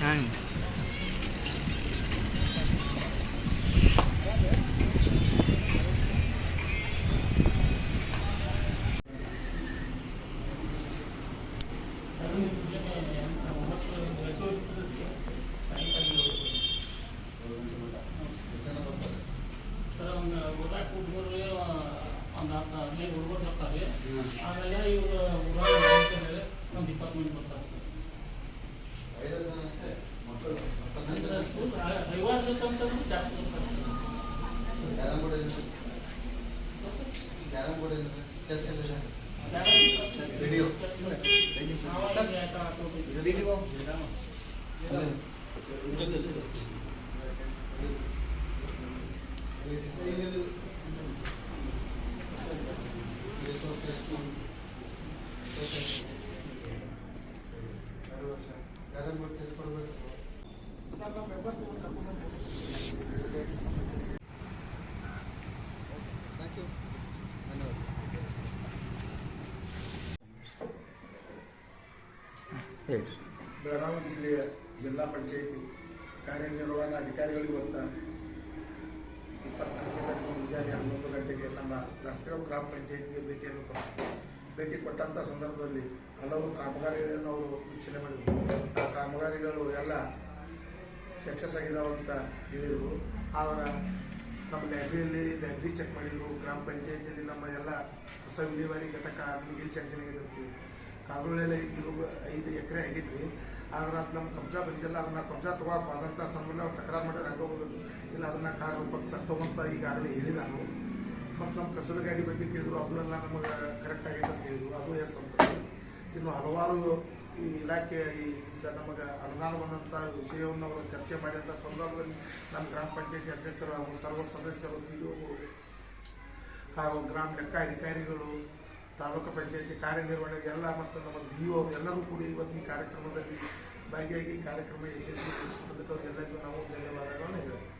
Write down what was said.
ಹಾಂ ಸರ್ ಒಂದು ಊಟ ಹುಡುಗರು ಒಂದು ಹತ್ತು ಹದಿನೈದು ಹುಡುಗರು ಬರ್ತಾರೆ ಆಮೇಲೆ ಇವರು ಊರಾಗ ಒಂದು ಇಪ್ಪತ್ತು ಮಂದಿ ಬರ್ತಾರೆ संख्यामध्ये जास्त carrom board carrom board chess video video Thank you. ಹೇಳಿ. ಬೆಳಗಾವಿ ಜಿಲ್ಲೆಯ ಜಿಲ್ಲಾ ಪಂಚಾಯಿತಿ ಕಾರ್ಯನಿರ್ವಹಣಾ ಅಧಿಕಾರಿಗಳಿಗೆ ಇವತ್ತು ಇಪ್ಪತ್ನಾಲ್ಕು ಮುಂಜಾನೆ ಹನ್ನೊಂದು ಗಂಟೆಗೆ ನಮ್ಮ ರಸ್ತೆಯ ಗ್ರಾಮ ಪಂಚಾಯಿತಿಗೆ ಭೇಟಿಯನ್ನು ಭೇಟಿ ಕೊಟ್ಟಂಥ ಸಂದರ್ಭದಲ್ಲಿ ಹಲವು ಕಾಮಗಾರಿಗಳನ್ನು ಅವರು ವೀಕ್ಷಣೆ ಮಾಡಿದರು. ಆ ಕಾಮಗಾರಿಗಳು ಎಲ್ಲ ಸಕ್ಸಸ್ ಆಗಿದಾವೆ ಅಂತ ಹೇಳಿದರು. ಆದ್ರೆ ನಮ್ಮ ಲೈಬ್ರರಿಯಲ್ಲಿ ಲೈಬ್ರರಿ ಚೆಕ್ ಮಾಡಿದ್ರು. ಗ್ರಾಮ ಪಂಚಾಯತಿಯಲ್ಲಿ ನಮ್ಮ ಎಲ್ಲ ಹೊಸ ವಿಲೇವಾರಿ ಘಟಕ ಇಲ್ಲಿ ಸ್ಯಾಂಕ್ಷನ್ ಆಗಿರ್ತೀವಿ ಕಾಲುವೆಲ್ಲ ಐದು ಐದು ಎಕರೆ ಆಗಿದ್ವಿ. ಆದ್ರೆ ಅದು ನಮ್ಮ ಕಬ್ಜಾ ಬಂದಿಲ್ಲ ಅದನ್ನ ಕಬ್ಜಾ ತಗೋಕ್ ಆದಂಥ ಸಂಬಂಧ ಅವ್ರು ತಕರಾರು ಮಾಡಿದ್ರೆ ಆಗೋಗೋದು ಇಲ್ಲ, ಅದನ್ನ ಕಾರ್ ತಗೊಂತ ಈಗಾಗಲೇ ಹೇಳಿ ನಾನು. ಮತ್ತು ನಮ್ಮ ಕಸದ ಗಾಡಿ ಬಗ್ಗೆ ಕೇಳಿದ್ರು, ಅದು ನಮಗೆ ಕರೆಕ್ಟ್ ಆಗಿದೆ ಅಂತ ಹೇಳಿದ್ರು. ಅದು ಎಸ್ ಅಂತ ಇನ್ನು ಹಲವಾರು ಈ ಇಲಾಖೆ ಇಂದ ನಮಗೆ ಅನುದಾನ ಬಂದಂಥ ವಿಷಯವನ್ನು ಅವರು ಚರ್ಚೆ ಮಾಡಿದಂಥ ಸಂದರ್ಭದಲ್ಲಿ ನಮ್ಮ ಗ್ರಾಮ ಪಂಚಾಯತಿ ಅಧ್ಯಕ್ಷರು ಹಾಗೂ ಸರ್ವ ಸದಸ್ಯರು ಹಾಗೂ ಗ್ರಾಮ ಲೆಕ್ಕ ಅಧಿಕಾರಿಗಳು ತಾಲೂಕು ಪಂಚಾಯತಿ ಕಾರ್ಯನಿರ್ವಹಣೆಗೆ ಎಲ್ಲ ಮತ್ತು ನಮ್ಮ ಬಿ ಒ ಎಲ್ಲರೂ ಕೂಡ ಇವತ್ತು ಈ ಕಾರ್ಯಕ್ರಮದಲ್ಲಿ ಭಾಗಿಯಾಗಿ ಕಾರ್ಯಕ್ರಮ ಯಶಸ್ವಿಗೊಳಿಸಿಕೊಡೋದಕ್ಕೆ ಅವರಿಗೆಲ್ಲರಿಗೂ ನಾವು ಧನ್ಯವಾದಗಳನ್ನು ಹೇಳ್ತೀವಿ